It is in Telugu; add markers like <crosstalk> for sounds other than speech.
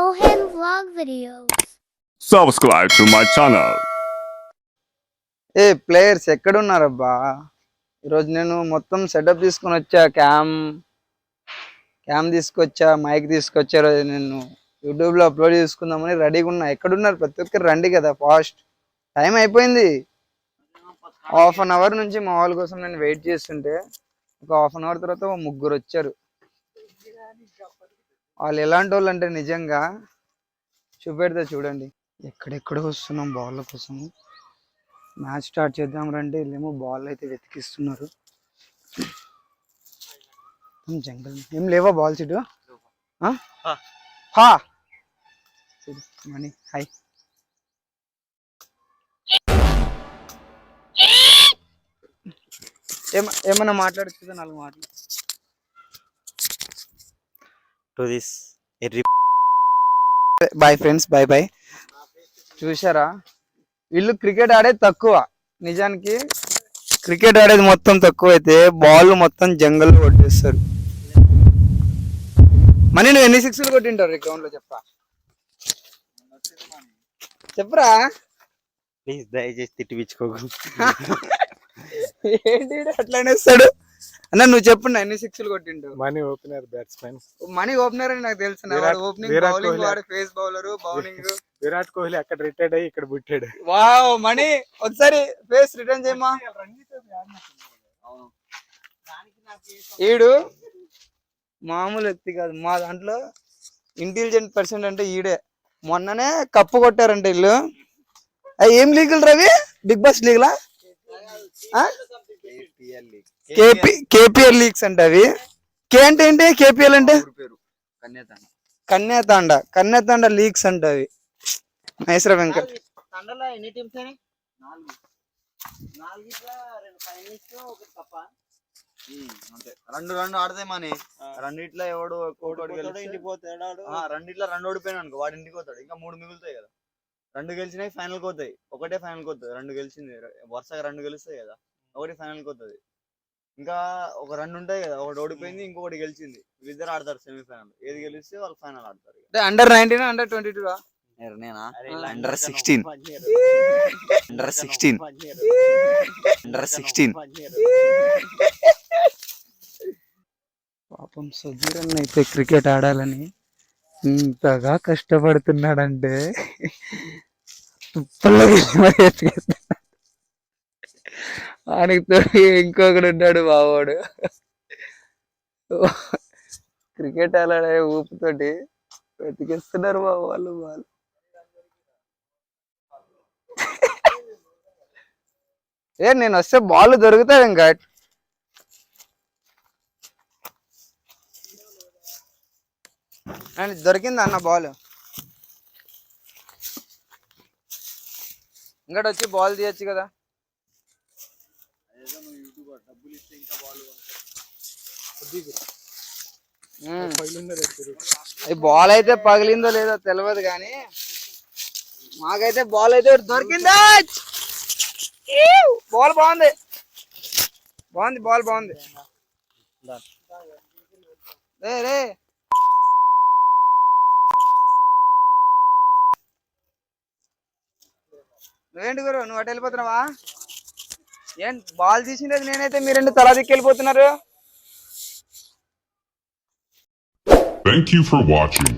Mohan Vlog Videos. Subscribe to my channel. ఏ ప్లేయర్స్ ఎక్కడున్నారబ్బా? ఈరోజు నేను మొత్తం సెటప్ తీసుకొని వచ్చా క్యామ్ క్యామ్ తీసుకొచ్చా మైక్ తీసుకొచ్చా ఈరోజు నేను యూట్యూబ్లో అప్లోడ్ చేసుకుందామని రెడీగా ఉన్నా. ఎక్కడున్నారు? ప్రతి ఒక్కరు రండి కదా ఫాస్ట్ టైం అయిపోయింది. హాఫ్ అన్ అవర్ నుంచి మా వాళ్ళ కోసం నేను వెయిట్ చేస్తుంటే ఒక హాఫ్ అన్ అవర్ తర్వాత ముగ్గురు వచ్చారు. వాళ్ళు ఎలాంటి వాళ్ళు అంటే నిజంగా చూపెడితే చూడండి. ఎక్కడెక్కడో వస్తున్నాం బాల్ కోసం. మ్యాచ్ స్టార్ట్ చేద్దాం రండి వీళ్ళేమో బాల్ అయితే వెతికిస్తున్నారు. ఏం జంగల్? ఏం లేవా ఆ? హా. మనీ హాయ్ ఏమ ఏమన్నా మాట్లాడుతుందా నాలుగు మాటలు? To this every bye friends bye bye చూసారా వీళ్ళు క్రికెట్ ఆడేది తక్కువ. నిజానికి క్రికెట్ ఆడేది మొత్తం తక్కువ అయితే బాల్ మొత్తం జంగల్ కొట్టేస్తారు. మనీ నువ్వు ఎన్ని సిక్స్లు కొట్టింటారు గ్రౌండ్లో చెప్పా చెప్పరా? ప్లీజ్ దయచేసి తిట్టిపించుకోకు <laughs> ఏంటి ఈడు అట్లానే ఇస్తాడు అన్న నువ్వు చెప్పు ఎన్ని సిక్స్లు కొట్టింటావు money opener batsmen money opener అని నాకు తెలుసు ఓపెనింగ్ బౌలింగ్. వాడు pace bowler bowling Virat Kohli అక్కడ రిటైర్డ్ అయ్యి ఇక్కడ పుట్టాడు. వావ్ మనీ ఒకసారి ఫేస్ రిటర్న్ చేయమా ఈడు మామూలు వ్యక్తి కాదు. మా దాంట్లో ఇంటెలిజెంట్ పర్సెంట్ అంటే ఈడే. మొన్ననే కప్పు కొట్టారంట వీళ్ళు. అయ్యి ఏం లీగులు రవి బిగ్ బాస్ లీగ్లా? కేపీఎల్ లీగ్స్ అంటే అవి. కే అంటే ఏంటి? కేపీఎల్ అంటే? కన్యాతాండ కన్యాతాండ లీగ్స్ అంటే అవి. నైస్రా వెంకట్. తండలో ఎన్ని టీమ్స్ అని నాలుగు. నాలుగిట్లా రెండు రెండు రెండు ఆడతాయి మని. రెండిట్లో ఎవడు రెండిట్లో రెండు ఓడిపోయినా అనుకో వాడి ఇంటికి పోతాడు. ఇంకా మూడు మిగులుతాయి కదా. రెండు గెలిచినాయి ఫైనల్ పోతాయి. ఒకటే ఫైనల్ పోతుంది రెండు గెలిచింది. వరుసగా రెండు గెలుస్తాయి కదా. ఒకటి ఫైనల్ పోతుంది ఇంకా ఒక రెండు ఉంటాయి కదా ఒకటి ఓడిపోయింది ఇంకొకటి గెలిచింది. వీళ్ళిద్దరు ఆడతారు సెమీఫైనల్ ఏది గెలిస్తే వాళ్ళు ఫైనల్ ఆడతారు. Under nineteen under twenty two నేనా? Under sixteen 16. Under sixteen under sixteen పాపం సుధీరన్ అయితే క్రికెట్ ఆడాలని ఇంతగా కష్టపడుతున్నాడంటే తుప్పల్లో. ఆయనకి ఇంకొకడు ఉన్నాడు బావాడు క్రికెట్ ఆడాడే ఊపుతోటి వెతికిస్తున్నారు బాబు వాళ్ళు వాళ్ళు. ఏ నేను వస్తే బాల్ దొరుకుతాయి ఇంకా. అండ్ దొరికింది అన్న బాల్? ఇంకటి వచ్చి బాల్ తీయచ్చు కదా. ఉమ్. ఈ బాల్ అయితే పగిలిందో లేదో తెలియదు కానీ మాకైతే బాల్ అయితే దొరికిందా? బాల్ బాగుంది. బాగుంది బాల్ బాగుంది. రే రే. నువ్వేంటి గురు? నువ్వు అటు వెళ్ళిపోతున్నావా? ఏం బాల్ తీసినది నేనైతే మీరెండు తలా దిక్కి వెళ్ళిపోతున్నారు Thank you for watching.